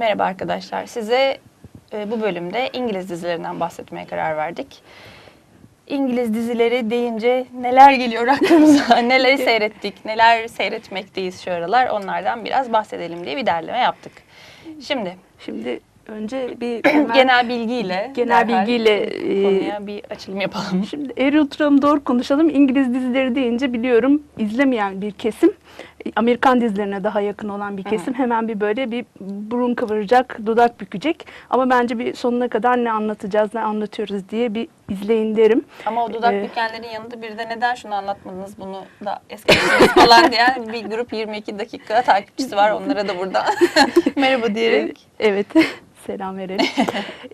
Merhaba arkadaşlar. Size e, bu bölümde İngiliz dizilerinden bahsetmeye karar verdik. İngiliz dizileri deyince neler geliyor aklımıza, neleri seyrettik, neler seyretmekteyiz şu aralar onlardan biraz bahsedelim diye bir derleme yaptık. Şimdi Şimdi önce bir hemen genel bilgiyle, Genel derhal bilgiyle, e, konuya bir açılım yapalım. Şimdi oturalım doğru konuşalım. İngiliz dizileri deyince biliyorum izlemeyen bir kesim, Amerikan dizilerine daha yakın olan bir kesim hemen bir böyle bir burun kıvıracak, dudak bükecek. Ama bence bir sonuna kadar ne anlatacağız, ne anlatıyoruz diye bir izleyin derim. Ama o dudak Ee, bükenlerin yanında bir de neden şunu anlatmadınız bunu da es geçtiniz falan diyen bir grup 22 dakika takipçisi var. Onlara da burada merhaba diyerek. Evet. Selam verelim.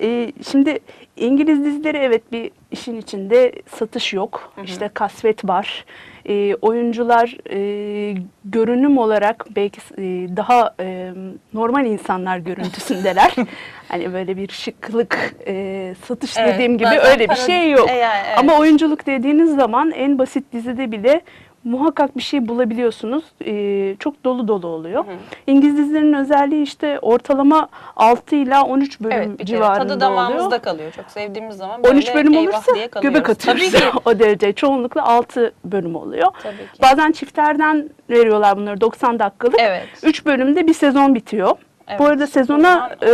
Ee, şimdi İngiliz dizileri evet bir işin içinde satış yok. İşte kasvet var. Ee, oyuncular e, görünüm olarak belki e, daha e, normal insanlar görüntüsündeler. hani böyle bir şıklık e, satış Evet, dediğim gibi öyle bir şey yok. E, yani, evet. Ama oyunculuk dediğiniz zaman en basit dizide bile muhakkak bir şey bulabiliyorsunuz. Ee, çok dolu dolu oluyor. İngiliz dizilerinin özelliği işte ortalama 6 ila 13 bölüm Evet bir civarında tadı damağımızda oluyor. kalıyor. Çok sevdiğimiz zaman böyle 13 bölüm olursa göbek atıyoruz. Tabii ki. o derece. Çoğunlukla 6 bölüm oluyor. Tabii ki. Bazen çiftlerden veriyorlar bunları 90 dakikalık. Evet. 3 bölümde bir sezon bitiyor. Evet. Bu arada sezona e,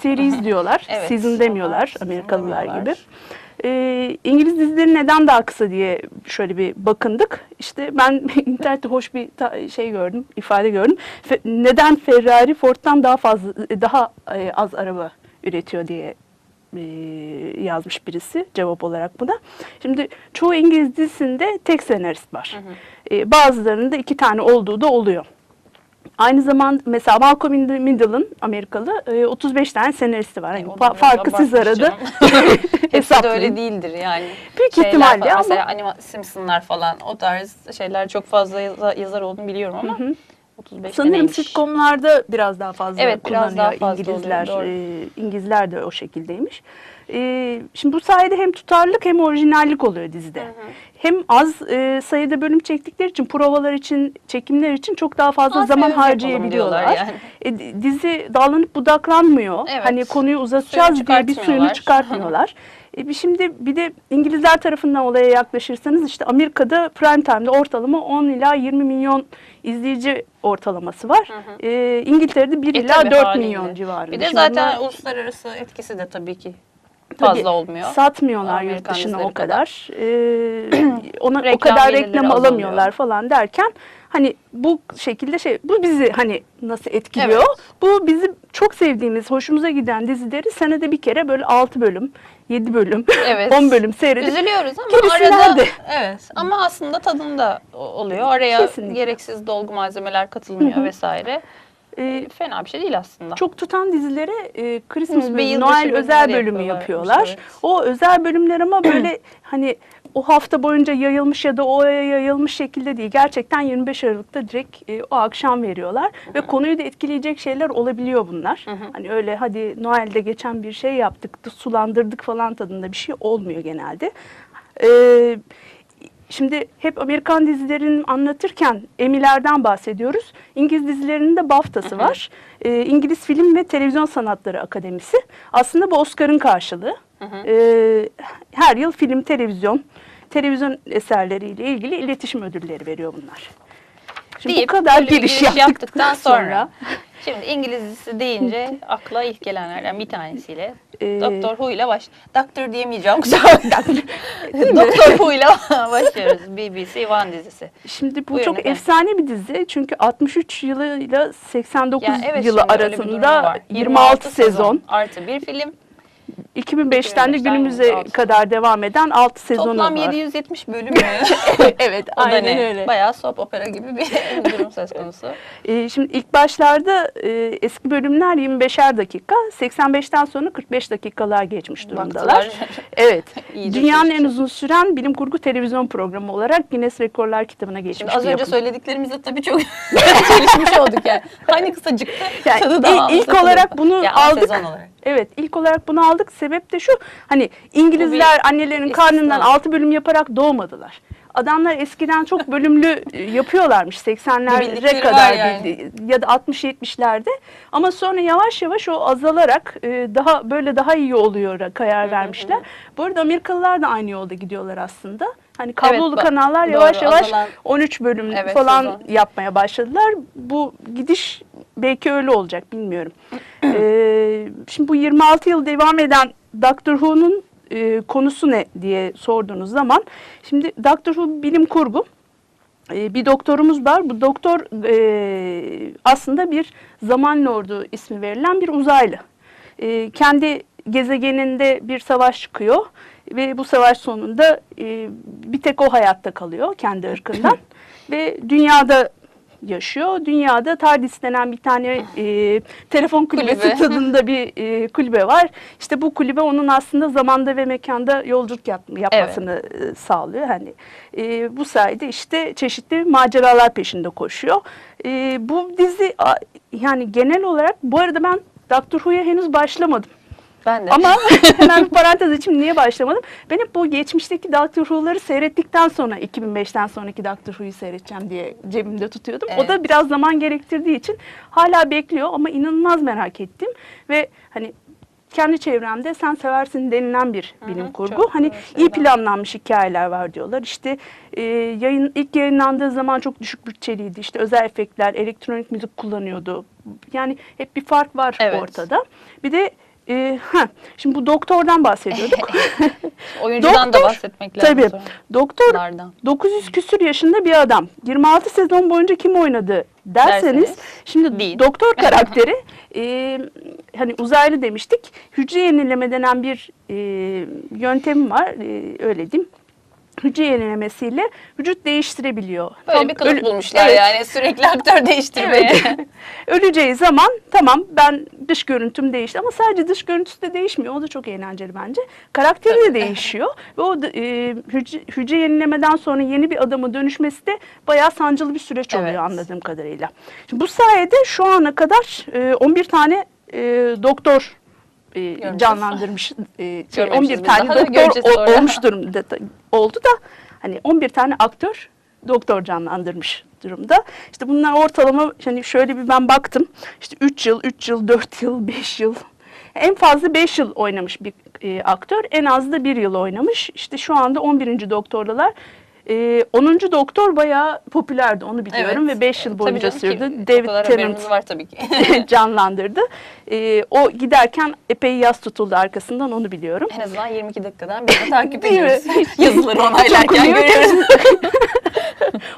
series diyorlar. Evet, Season demiyorlar Amerikalılar gibi. E, İngiliz dizileri neden daha kısa diye şöyle bir bakındık. İşte ben internette hoş bir şey gördüm, ifade gördüm. Fe- neden Ferrari Ford'dan daha fazla daha e, az araba üretiyor diye e, yazmış birisi cevap olarak buna. Şimdi çoğu İngiliz dizisinde tek senarist var. E, bazılarında iki tane olduğu da oluyor. Aynı zamanda mesela Malcolm Middle'ın Amerikalı e, 35 tane senaristi var. O da fa- biraz farkı siz arada. Hepsi de öyle değildir yani. Büyük Şeyler ihtimalle falan, ama- Mesela anima Simpsonlar falan o tarz şeyler çok fazla yaza- yazar olduğunu biliyorum ama 35 Sanırım deneymiş. sitcomlarda biraz daha fazla Evet, biraz kullanıyor daha fazla İngilizler. oluyor, doğru. e, İngilizler de o şekildeymiş. E, şimdi bu sayede hem tutarlılık hem orijinallik oluyor dizide. Hem az e, sayıda bölüm çektikleri için provalar için, çekimler için çok daha fazla Az zaman harcayabiliyorlar. yani. E, di- dizi dallanıp budaklanmıyor. Evet. Hani konuyu uzatacağız diye bir suyunu çıkartmıyorlar. E, şimdi bir de İngilizler tarafından olaya yaklaşırsanız işte Amerika'da prime time'da ortalama 10 ila 20 milyon izleyici ortalaması var. E, İngiltere'de 1 E ila tabii 4 haliyle. milyon civarında. Bir de Şimdi zaten bunlar- uluslararası etkisi de tabii ki Tabii fazla olmuyor. Satmıyorlar yurt dışına o kadar. Ee, ona o Reklam kadar gelirleri reklam azalıyor. alamıyorlar falan derken hani bu şekilde şey bu bizi hani nasıl etkiliyor? Evet. Bu bizi çok sevdiğimiz, hoşumuza giden dizileri senede bir kere böyle 6 bölüm, 7 bölüm, Evet. 10 bölüm seyredip Üzülüyoruz ama arada nerede? evet ama aslında tadında o- oluyor. Araya Kesinlikle. gereksiz dolgu malzemeler katılmıyor vesaire. E, Fena bir şey değil aslında. çok tutan dizilere e, Christmas Hı, bölümü, Noel özel bölümü yapıyorlar, yapıyorlar. evet. O özel bölümler ama böyle hani o hafta boyunca yayılmış ya da o aya yayılmış şekilde değil. Gerçekten 25 Aralık'ta direkt e, o akşam veriyorlar ve konuyu da etkileyecek şeyler olabiliyor bunlar. Hani öyle hadi Noel'de geçen bir şey yaptık, sulandırdık falan tadında bir şey olmuyor genelde. Ee, Şimdi hep Amerikan dizilerini anlatırken Emmy'lerden bahsediyoruz. İngiliz dizilerinin de BAFTA'sı var. Ee, İngiliz Film ve Televizyon Sanatları Akademisi. Aslında bu Oscar'ın karşılığı. Ee, her yıl film, televizyon, televizyon eserleriyle ilgili iletişim ödülleri veriyor bunlar. Şimdi Deyip bu kadar giriş, giriş yaptıktan sonra, Şimdi İngiliz dizisi deyince akla ilk gelenlerden bir tanesiyle Ee, Doktor Who ile baş... Doktor diyemeyeceğim kusura. Doktor Who ile başlıyoruz. BBC One dizisi. Şimdi bu Buyurun çok efendim. efsane bir dizi. Çünkü 63 yılıyla 89 Ya evet, yılı arasında var. 26 sezon. Artı bir film. 2005'ten de 2005'ten günümüze 26 kadar devam eden 6 sezonu Toplam var. 770 bölüm evet, o aynen ne? öyle. Bayağı soap opera gibi bir durum söz konusu. Ee, şimdi ilk başlarda e, eski bölümler 25'er dakika, 85'ten sonra 45 dakikalığa geçmiş durumdalar. Baktılar. Evet. İyice Dünyanın en uzun süren bilim kurgu televizyon programı olarak Guinness Rekorlar kitabına geçmiş Şimdi az önce yapım. söylediklerimizde tabii çok çelişmiş olduk yani. Hani kısacıktı. Yani tadı ilk olarak bunu Ya, aldık. olarak. Evet ilk olarak bunu aldık. Sebep de şu hani İngilizler annelerin karnından 6 bölüm yaparak doğmadılar. adamlar eskiden çok bölümlü yapıyorlarmış Bir 80'lere bildikleri kadar yani. bildi- ya da 60-70'lerde ama sonra yavaş yavaş o azalarak e, daha böyle daha iyi oluyor karar vermişler. Bu arada Amerikalılar da aynı yolda gidiyorlar aslında. Hani kablolu bak- kanallar doğru, yavaş yavaş azalan- 13 bölüm Evet, falan sezon. yapmaya başladılar. Bu gidiş belki öyle olacak bilmiyorum. Ee, şimdi bu 26 yıl devam eden Doctor Who'nun e, konusu ne diye sorduğunuz zaman şimdi Doctor Who bilim kurgu. Ee, bir doktorumuz var. Bu doktor e, aslında bir zaman lordu ismi verilen bir uzaylı. E, kendi gezegeninde bir savaş çıkıyor ve bu savaş sonunda e, bir tek o hayatta kalıyor kendi ırkından ve dünyada yaşıyor. Dünyada TARDIS denen bir tane e, telefon kulübesi Kulübe. tadında bir e, kulübe var. İşte bu kulübe onun aslında zamanda ve mekanda yolculuk yap- yapmasını e, sağlıyor. Hani e, bu sayede işte çeşitli maceralar peşinde koşuyor. E, bu dizi yani genel olarak bu arada ben Doctor Who'ya henüz başlamadım. Ben de. Ama hemen bir parantez için niye başlamadım? Ben hep bu geçmişteki Doctor Who'ları seyrettikten sonra 2005'ten sonraki Doctor Who'yu seyredeceğim diye cebimde tutuyordum. O da Evet. biraz zaman gerektirdiği için hala bekliyor ama inanılmaz merak ettim ve hani kendi çevremde sen seversin denilen bir bilim hı, kurgu. çok Hani iyi planlanmış hikayeler var diyorlar. İşte e, yayın ilk yayınlandığı zaman çok düşük bütçeliydi. İşte özel efektler, elektronik müzik kullanıyordu. Yani hep bir fark var Evet. ortada. Bir de e, ha, şimdi bu doktordan bahsediyorduk. Oyuncudan da Doktor, bahsetmek lazım. Tabii. sonra. Doktor Lardan. 900 küsür yaşında bir adam. 26 sezon boyunca kim oynadı derseniz, Derseniz, şimdi değil. doktor karakteri e, hani uzaylı demiştik. Hücre yenileme denen bir e, yöntemi var. E, öyle diyeyim. Hücre yenilemesiyle vücut değiştirebiliyor. Böyle Tam bir kılıf ölü- bulmuşlar Evet. yani sürekli aktör değiştirmeye. Evet. Öleceği zaman tamam ben dış görüntüm değişti ama sadece dış görüntüsü de değişmiyor. O da çok eğlenceli bence. Karakteri de değişiyor ve o da, e, hücre, hücre yenilemeden sonra yeni bir adama dönüşmesi de bayağı sancılı bir süreç oluyor Evet. anladığım kadarıyla. Şimdi bu sayede şu ana kadar e, 11 tane e, doktor e, canlandırmış. E, şey, Görmemişiz 11 biz tane daha da doktor olmuş durumda oldu da hani 11 tane aktör doktor canlandırmış durumda. İşte bunlar ortalama hani şöyle bir ben baktım. İşte 3 yıl, 3 yıl, 4 yıl, 5 yıl. En fazla 5 yıl oynamış bir e, aktör. En az da 1 yıl oynamış. İşte şu anda 11. doktordalar. E, 10. doktor bayağı popülerdi onu biliyorum Evet. ve 5 yıl Tabii boyunca ki sürdü. o David Tennant var tabii ki. canlandırdı. E, o giderken epey yaz tutuldu arkasından onu biliyorum. en azından 22 dakikadan bir takip ediyoruz. Yazıları onaylarken görüyoruz.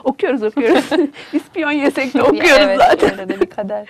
okuyoruz okuyoruz. İspiyon yesek de okuyoruz evet, zaten. de bir kader.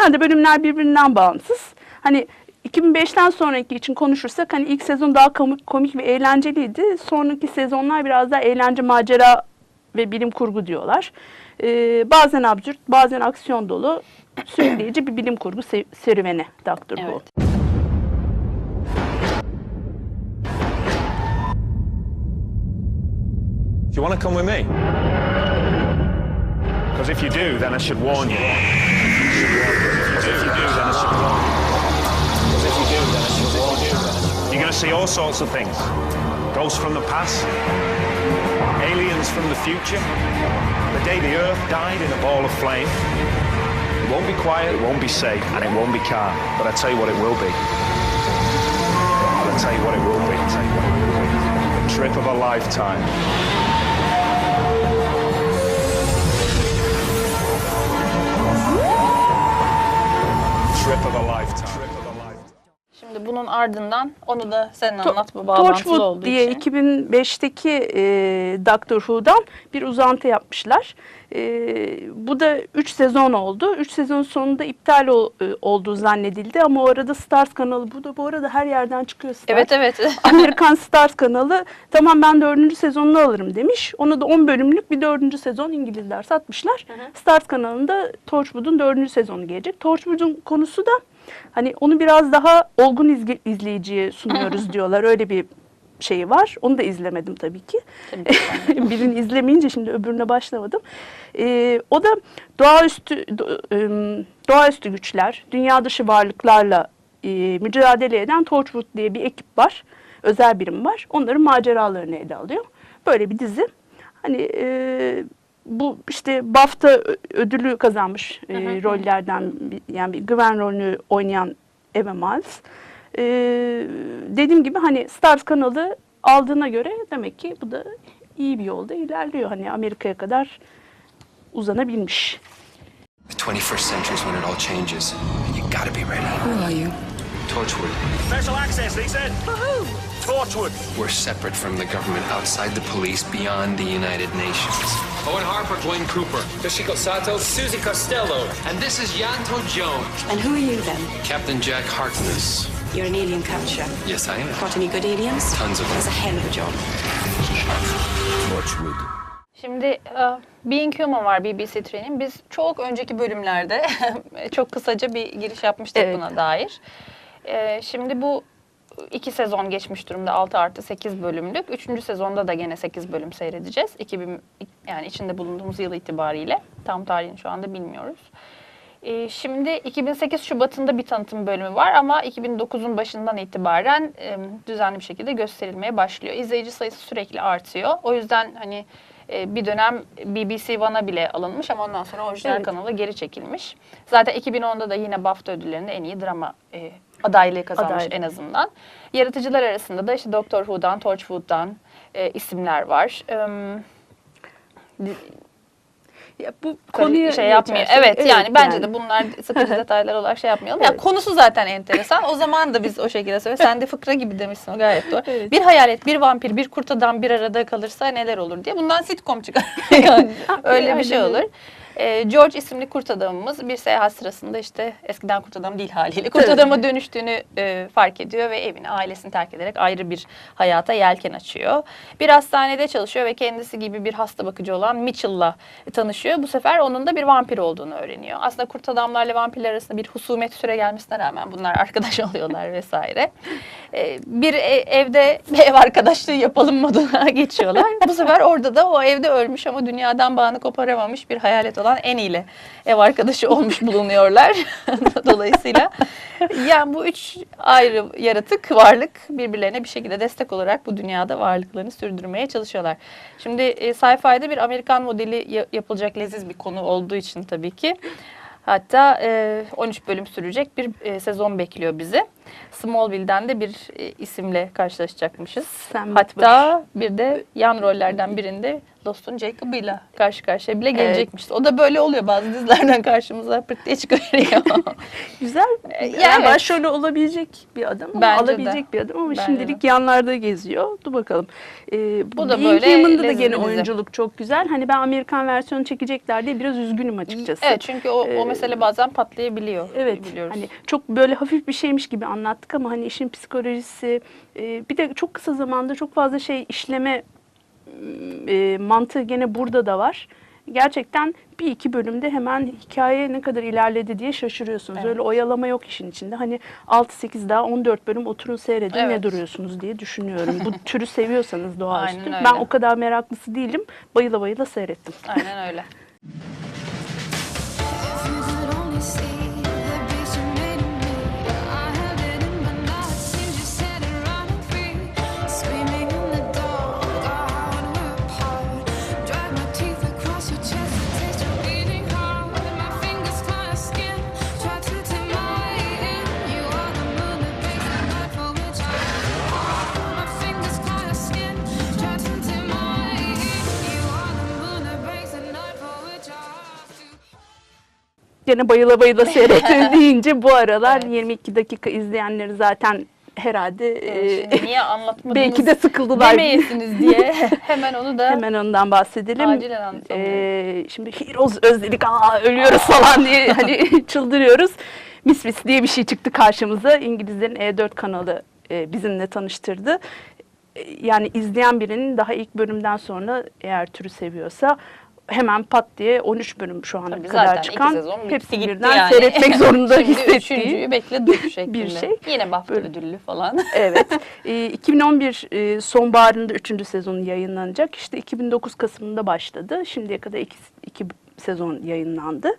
Genelde bölümler birbirinden bağımsız. Hani 2005'ten sonraki için konuşursak hani ilk sezon daha komik, komik ve eğlenceliydi. Sonraki sezonlar biraz daha eğlence, macera ve bilim kurgu diyorlar. Ee, bazen absürt, bazen aksiyon dolu sürükleyici bir bilim kurgu se- serüveni Doctor Who. Evet. You want to come with me? Because if you do, then I should warn you. I I. You're going to see all sorts of things. Ghosts from the past, aliens from the future, the day the Earth died in a ball of flame. It won't be quiet, it won't be safe, and it won't be calm. But I tell you what it will be. I'll tell you what it will be. I'll tell you what it will be. The trip of a lifetime. Şimdi bunun ardından onu da sen anlat bu bağlantılı Torchwood olduğu diye için. 2005'teki e, Doctor Who'dan bir uzantı yapmışlar. E, bu da 3 sezon oldu. 3 sezon sonunda iptal ol- e, olduğu zannedildi ama o arada Stars kanalı bu da bu arada her yerden çıkıyor Stars. Evet evet. Amerikan Stars kanalı tamam ben dördüncü sezonunu alırım demiş. Onu da 10 bölümlük bir dördüncü sezon İngilizler satmışlar. Stars kanalında Torchwood'un dördüncü sezonu gelecek. Torchwood'un konusu da hani onu biraz daha olgun izleyiciye sunuyoruz diyorlar. Öyle bir şeyi var. Onu da izlemedim tabii ki. Birini izlemeyince şimdi öbürüne başlamadım. Ee, o da doğaüstü doğaüstü güçler, dünya dışı varlıklarla e, mücadele eden Torchwood diye bir ekip var. Özel birim var. Onların maceralarını ele alıyor. Böyle bir dizi. Hani e, bu işte BAFTA ödülü kazanmış e, rollerden yani bir güven rolünü oynayan Eva Miles. E, dediğim gibi hani Stars kanalı aldığına göre demek ki bu da iyi bir yolda ilerliyor. Hani Amerika'ya kadar uzanabilmiş. The 21st century is when it all changes. And you gotta be ready. Who are you? Torchwood. Special access, they said. Torchwood. We're separate from the government, outside the police, beyond the United Nations. Owen Harper, Dwayne Cooper, Toshiko Sato, Susie Costello. And this is Yanto Jones, And who are you then? Captain Jack Harkness. You're an alien capture. Yes, I am. Caught any good aliens? Tons of them. That's a hell of a job. Torchwood. Şimdi e, Being Human var BBC Tree'nin. Biz çok önceki bölümlerde çok kısaca bir giriş yapmıştık Evet. buna dair. E, Şimdi bu iki sezon geçmiş durumda 6 artı 8 bölümlük. Üçüncü sezonda da gene 8 bölüm seyredeceğiz. 2000, yani içinde bulunduğumuz yıl itibariyle. Tam tarihini şu anda bilmiyoruz. E, Şimdi 2008 Şubat'ında bir tanıtım bölümü var ama 2009'un başından itibaren e, düzenli bir şekilde gösterilmeye başlıyor. İzleyici sayısı sürekli artıyor. O yüzden hani e, bir dönem BBC One'a bile alınmış ama ondan sonra orijinal Evet. kanala geri çekilmiş. Zaten 2010'da da yine BAFTA ödüllerinde en iyi drama e, adaylığı kazanmış Adaylık. en azından. Yaratıcılar arasında da işte Doctor Who'dan, Torchwood'dan e, isimler var. Em, Ya bu konuyu şey yapmıyor. Evet, yani bence de bunlar sıkıcı detaylar olarak şey yapmayalım. Ya Evet. konusu zaten enteresan. O zaman da biz o şekilde söylüyoruz. Sen de fıkra gibi demişsin o gayet doğru. Evet. Bir hayalet, bir vampir, bir kurt adam bir arada kalırsa neler olur diye. Bundan sitcom çıkar. yani öyle bir şey olur. Ee, George isimli kurt adamımız bir seyahat sırasında işte eskiden kurt adam değil haliyle kurt adama dönüştüğünü e, fark ediyor ve evini, ailesini terk ederek ayrı bir hayata yelken açıyor. Bir hastanede çalışıyor ve kendisi gibi bir hasta bakıcı olan Mitchell'la tanışıyor. Bu sefer onun da bir vampir olduğunu öğreniyor. Aslında kurt adamlarla vampirler arasında bir husumet süre gelmesine rağmen bunlar arkadaş oluyorlar vesaire. Ee, bir e- evde ev arkadaşlığı yapalım moduna geçiyorlar. Bu sefer orada da o evde ölmüş ama dünyadan bağını koparamamış bir hayalet olan Annie ile ev arkadaşı olmuş bulunuyorlar. Dolayısıyla yani bu üç ayrı yaratık varlık birbirlerine bir şekilde destek olarak bu dünyada varlıklarını sürdürmeye çalışıyorlar. Şimdi e, sci-fi'de bir Amerikan modeli ya- yapılacak leziz bir konu olduğu için tabii ki Hatta e, 13 bölüm sürecek bir e, sezon bekliyor bizi. Smallville'den de bir e, isimle karşılaşacakmışız. Sam Hatta bir de yan rollerden birinde dostun Jacob'ıyla karşı karşıya bile gelecekmiş. O da böyle oluyor bazı dizilerden karşımıza pırt diye çıkıveriyor. Güzel. E, Yani evet. başrol olabilecek bir adam ama Bence de. alabilecek bir adam ama Bence şimdilik yanlarda geziyor. Dur bakalım. Ee, Bu da Being böyle Human'da da gene oyunculuk çok güzel. Hani ben Amerikan versiyonu çekecekler diye biraz üzgünüm açıkçası. evet çünkü o, o mesele bazen patlayabiliyor. Evet. Biliyoruz. Hani çok böyle hafif bir şeymiş gibi anlattık ama hani işin psikolojisi e, bir de çok kısa zamanda çok fazla şey işleme e, mantığı gene burada da var. Gerçekten bir iki bölümde hemen hikaye ne kadar ilerledi diye şaşırıyorsunuz. Evet. Öyle oyalama yok işin içinde. Hani 6-8 daha 14 bölüm oturun seyredin ne Evet. duruyorsunuz diye düşünüyorum. Bu türü seviyorsanız doğaüstü. Ben o kadar meraklısı değilim. Bayıla bayıla seyrettim. Aynen öyle. Gene bayıla bayıla seyrettim deyince bu aralar Evet. 22 dakika izleyenleri zaten herhalde e, niye anlatmadınız? belki de sıkıldılar. Demeyesiniz diye hemen onu da Hemen ondan bahsedelim. Acilen anlatalım. Ee, şimdi Heroes özledik aa ölüyoruz falan diye hani çıldırıyoruz. Mis Mis diye bir şey çıktı karşımıza. İngilizlerin E4 kanalı e, bizimle tanıştırdı. E, Yani izleyen birinin daha ilk bölümden sonra eğer türü seviyorsa hemen pat diye 13 bölüm şu ana Tabii kadar çıkan sezon hepsi birden yani. seyretmek zorunda Şimdi hissettiği üçüncüyü bekle dur şeklinde. bir şey. Yine BAFTA Böyle- ödüllü falan. Evet. Ee, 2011 e, sonbaharında 3. sezonu yayınlanacak. İşte 2009 Kasım'ında başladı. Şimdiye kadar iki, iki sezon yayınlandı.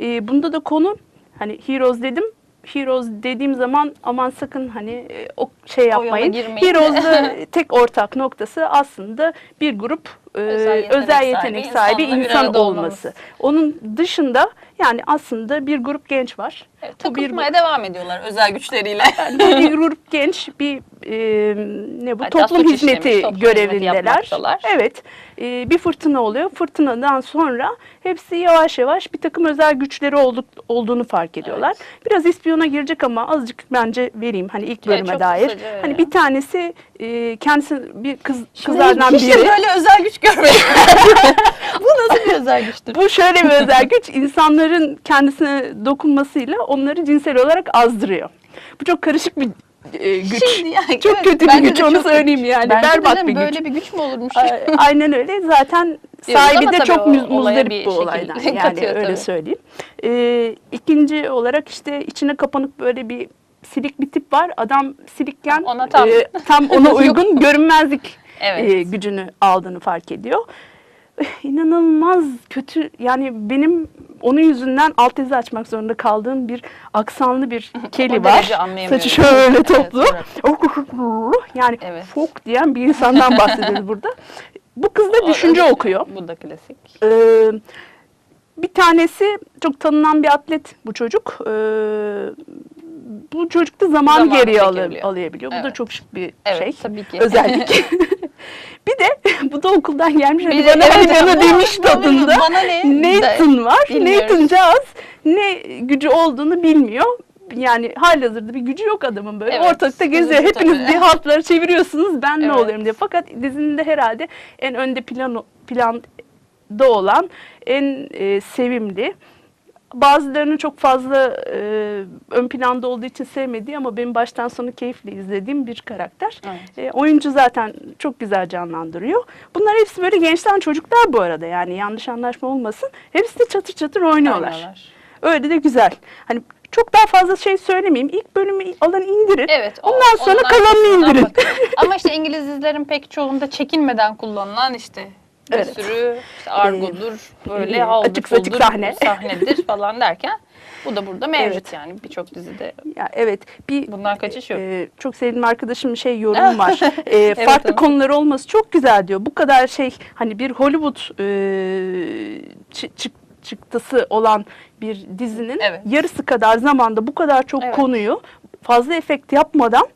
Ee, bunda da konu hani Heroes dedim. Heroes dediğim zaman aman sakın hani e, o şey yapmayın. Heroes'da tek ortak noktası aslında bir grup e, Özel yetenek özel sahibi yetenek sahibi bir insan olması. olmamız. Onun dışında yani aslında bir grup genç var. Evet, Bu bir takılmaya devam ediyorlar özel güçleriyle. bir grup genç bir e, ne bu Hatta toplum hizmeti işlemiş, toplum hizmeti görevindeler. yapmaktalar. evet. e, bir fırtına oluyor. Fırtınadan sonra hepsi yavaş yavaş bir takım özel güçleri olduk, olduğunu fark ediyorlar. Biraz ispiyona girecek ama azıcık bence vereyim hani ilk Evet, bölüme çok dair. kısaca. Hani bir tanesi e, kendisi bir kız kızlardan de biri. böyle özel güç görmedim. Bu nasıl bir özel güçtür? Bu şöyle bir özel güç insanların kendisine dokunmasıyla onları cinsel olarak azdırıyor. Bu çok karışık bir e, güç. Şimdi yani, çok evet, kötü bir güç de onu söyleyeyim yani. Bence de Berbat canım, bir güç. Böyle bir güç mü olurmuş? Aynen öyle. Zaten sahibi de çok o muzdarip bu olaydan. Yani öyle tabii. söyleyeyim. Ee, ikinci olarak işte içine kapanık böyle bir silik bir tip var. Adam silikken Ona tam- e, tam ona uygun görünmezlik Evet. e, gücünü aldığını fark ediyor. İnanılmaz kötü yani benim onun yüzünden alt yazı açmak zorunda kaldığım bir aksanlı bir keli var. Saçı şöyle toplu. evet. Yani Evet. fok diyen bir insandan bahsediyoruz burada. Bu kız da düşünce O- okuyor. Bu da klasik. Ee, bir tanesi çok tanınan bir atlet bu çocuk. Ee, bu çocuk da zaman Zamanı geriye çekebiliyor. alabiliyor. Bu da Evet. çok şık bir Evet şey. tabii ki. Özellik. bir de bu da okuldan gelmiş. Bir bana, evet, bana demiş tadında. bana ne? Nathan var. Bilmiyoruz. Nathan'cağız ne gücü olduğunu bilmiyor. Yani halihazırda bir gücü yok adamın böyle. Evet, Ortalıkta geziyor. Hepiniz tabii. bir hatları çeviriyorsunuz. Ben ne Evet. oluyorum diye. Fakat dizinin de herhalde en önde plan planda olan en e, sevimli bazılarının çok fazla e, ön planda olduğu için sevmediği ama benim baştan sona keyifle izlediğim bir karakter. Evet. E, oyuncu zaten çok güzel canlandırıyor. Bunlar hepsi böyle gençten çocuklar bu arada yani yanlış anlaşma olmasın. Hepsi de çatır çatır oynuyorlar. Oynuyorlar. Öyle de güzel. Hani çok daha fazla şey söylemeyeyim. İlk bölümü alın indirin. Evet. o- Ondan sonra kalanını indirin. Ama işte İngiliz dizilerin pek çoğunda çekinmeden kullanılan işte bir Evet. sürü işte argodur, böyle e, haldır, açık puldur, sahne. sahnedir falan derken bu da burada mevcut Evet. yani birçok dizide. Ya evet. Bir Bundan kaçış yok. Ee, çok sevdiğim arkadaşımın şey yorum var. Ee, Evet, farklı evet. konuları olması çok güzel diyor. Bu kadar şey hani bir Hollywood e, çı- çı- çıktısı olan bir dizinin Evet. yarısı kadar zamanda bu kadar çok Evet. konuyu fazla efekt yapmadan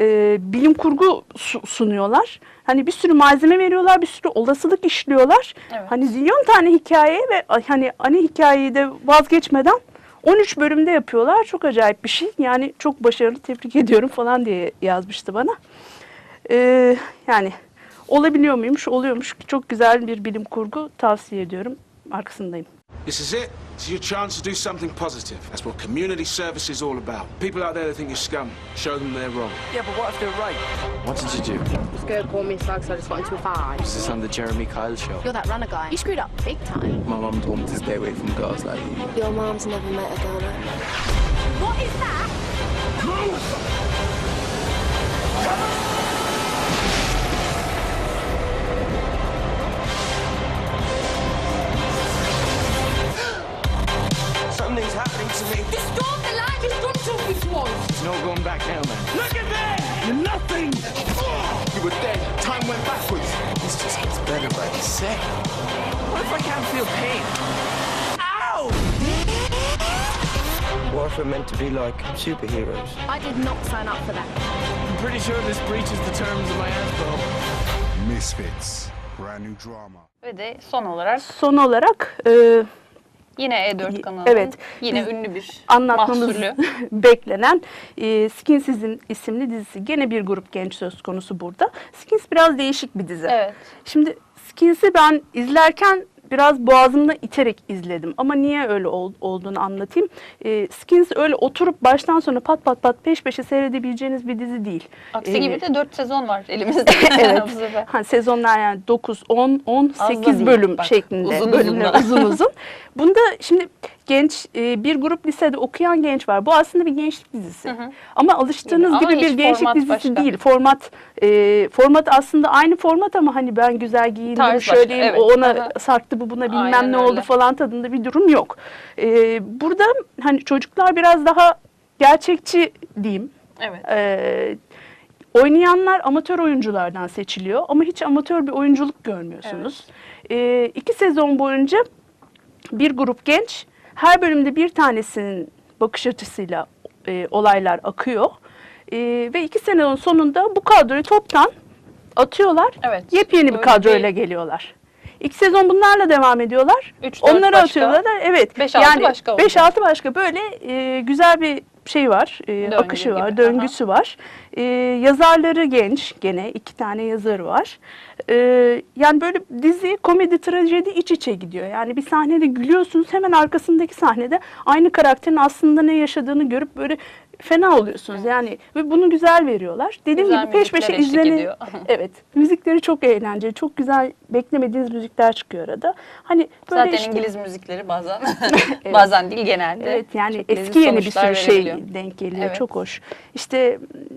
e, bilim kurgu su- sunuyorlar. Hani bir sürü malzeme veriyorlar, bir sürü olasılık işliyorlar. Evet. Hani zilyon tane hikaye ve hani ani hikayeyi de vazgeçmeden 13 bölümde yapıyorlar. Çok acayip bir şey. Yani çok başarılı tebrik ediyorum falan diye yazmıştı bana. Ee, yani olabiliyor muymuş? Oluyormuş. Çok güzel bir bilim kurgu tavsiye ediyorum. Arkasındayım. This is it. It's your chance to do something positive. That's what community service is all about. People out there that think you're scum, show them they're wrong. Yeah, but what if they're right? What did you do? This girl called me slugs, so I just got into a fight. This is this on the Jeremy Kyle show? You're that runner guy. You screwed up big time. My mum told me to stay away from girls like you. Your mom's never met a girl like me. What is that? Something's happening to. Storm the line! Just don't talk this one! There's no going back now, man. Look at that! You're nothing! You were dead. Time went backwards. This just gets better by the second. What if I can't feel pain? Ow! What if we're meant to be like superheroes? I did not sign up for that. I'm pretty sure this breaches the terms of my Hasbro. Misfits. Brand new drama. Ve de son olarak Son olarak e, yine E4 kanalının Evet. yine ünlü bir anlatmamız mahsulü. beklenen e, Skins'in isimli dizisi. Gene bir grup genç söz konusu burada. Skins biraz değişik bir dizi. Evet. Şimdi Skins'i ben izlerken biraz boğazımda iterek izledim. Ama niye öyle ol- olduğunu anlatayım. E, Skins öyle oturup baştan sona pat pat pat peş peşe seyredebileceğiniz bir dizi değil. Aksi E, gibi de 4 sezon var elimizde. evet. Bu sefer. Ha, sezonlar yani 9, 10, 10, Az da 8 değil, bölüm bak. şeklinde. Uzun bölümler uzun uzun. Bunda şimdi genç e, bir grup lisede okuyan genç var. Bu aslında bir gençlik dizisi. Ama alıştığınız Ama gibi bir hiç gençlik dizisi başka. değil. Format e, format aslında aynı format ama hani ben güzel giyindim, şöyleyim, evet. ona Aha. sarktı, bu buna bilmem Aynen ne oldu öyle. falan tadında bir durum yok. E, burada hani çocuklar biraz daha gerçekçi diyeyim. Evet. Ee, oynayanlar amatör oyunculardan seçiliyor ama hiç amatör bir oyunculuk görmüyorsunuz. Ee, iki sezon boyunca bir grup genç her bölümde bir tanesinin bakış açısıyla e, olaylar akıyor. Ee, ve iki sezon sonunda bu kadroyu toptan atıyorlar. Evet, Yepyeni bir kadroyla bir- geliyorlar. İki sezon bunlarla devam ediyorlar. Üç, Onları başka. atıyorlar. Evet. Beş, altı başka olacak. 5-6 başka böyle e, güzel bir şey var. e, Döngü akışı var, gibi, döngüsü var. E, yazarları genç gene iki tane yazarı var. E, yani böyle dizi komedi trajedi iç içe gidiyor. Yani bir sahnede gülüyorsunuz hemen arkasındaki sahnede aynı karakterin aslında ne yaşadığını görüp böyle fena oluyorsunuz. Yani ve bunu güzel veriyorlar. Dediğim Güzel gibi peş peşe ediyor. Evet. Müzikleri çok eğlenceli. Çok güzel beklemediğiniz müzikler çıkıyor arada. Hani böyle Zaten işte- İngiliz müzikleri bazen bazen değil genelde. Evet yani eski yeni bir sürü şey verebiliyor. denk geliyor. Evet. Çok hoş. İşte m,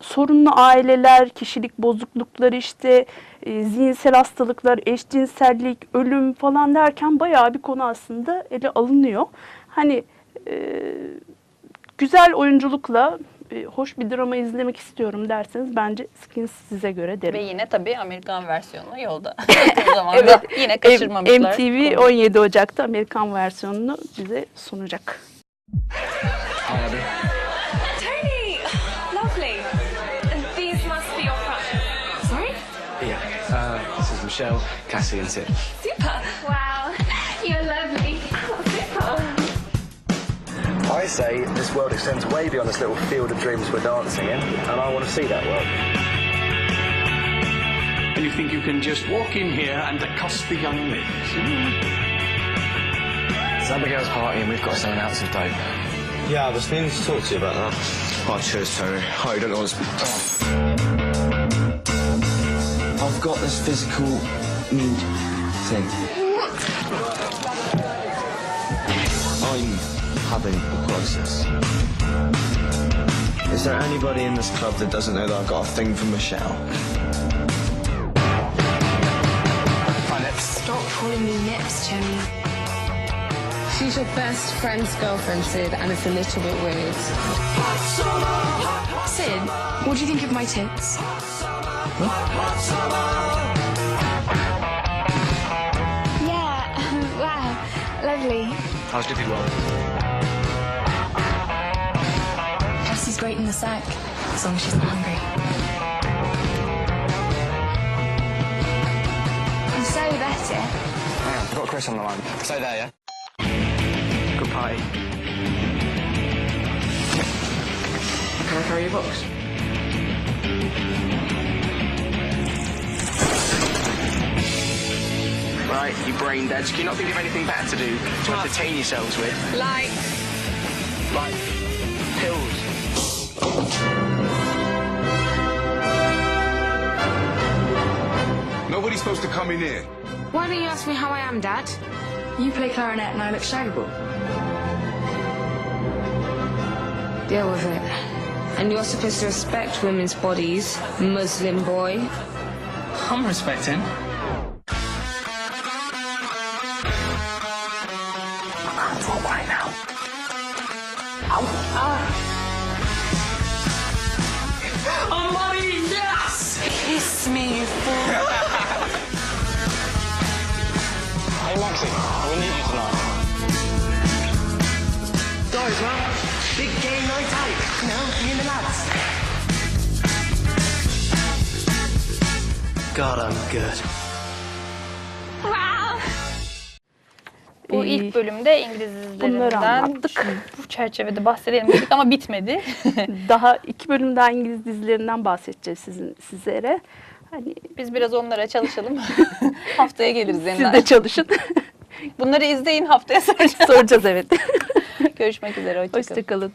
sorunlu aileler, kişilik bozuklukları işte e, zihinsel hastalıklar, eşcinsellik, ölüm falan derken bayağı bir konu aslında ele alınıyor. Hani e, güzel oyunculukla e, hoş bir drama izlemek istiyorum derseniz bence Skins size göre derim. Ve yine tabii Amerikan versiyonu yolda. o zaman da yine kaçırmamışlar. MTV 17 Ocak'ta Amerikan versiyonunu bize sunacak. Tony! Lovely. And these must be your friends. Sorry? Yeah. Uh, this is Michelle, Cassie, and Sid. Super. Wow. I say this world extends way beyond this little field of dreams we're dancing in, and I want to see that world. And you think you can just walk in here and accost the young ladies? It's Abigail's party and we've got someone out of dope. Yeah, I was meaning to talk to you about that. Oh, cheers, Tony. Oh, you don't know what's... I've got this physical need thing. Having a crisis. Is there anybody in this club that doesn't know that I've got a thing for Michelle? Stop calling me Nips, Jenny. She's your best friend's girlfriend, Sid, and it's a little bit weird. Sid, what do you think of my tits? Yeah. Wow. Lovely. How's Lippy well? Great in the sack, as long as she's not hungry. I'm so better. Hang on, I've got Chris on the line. Stay there, yeah? Good party. Can I carry your box? Right, you brain dead. Can you not think of anything better to do to entertain yourselves with? Like, Like pills. Nobody's supposed to come in here. why don't you ask me how I am, Dad? You play clarinet and I look shaggable. Deal with it. And you're supposed to respect women's bodies, Muslim boy. I'm respecting. Hey, Maxie, we need you tonight. Guys, man, big game night out. You know, me and the lads. God, I'm good. Wow. Bu Ee, ilk bölümde İngiliz bunları dizilerinden anlattık. bu çerçevede bahsedelim dedik ama bitmedi. Daha iki bölüm daha İngiliz dizilerinden bahsedeceğiz sizin sizlere. Hani Biz biraz onlara çalışalım. haftaya geliriz siz yeniden. de çalışın. Bunları izleyin haftaya soracağız. Soracağız evet. Görüşmek üzere. Hoşçakalın. Hoşçakalın.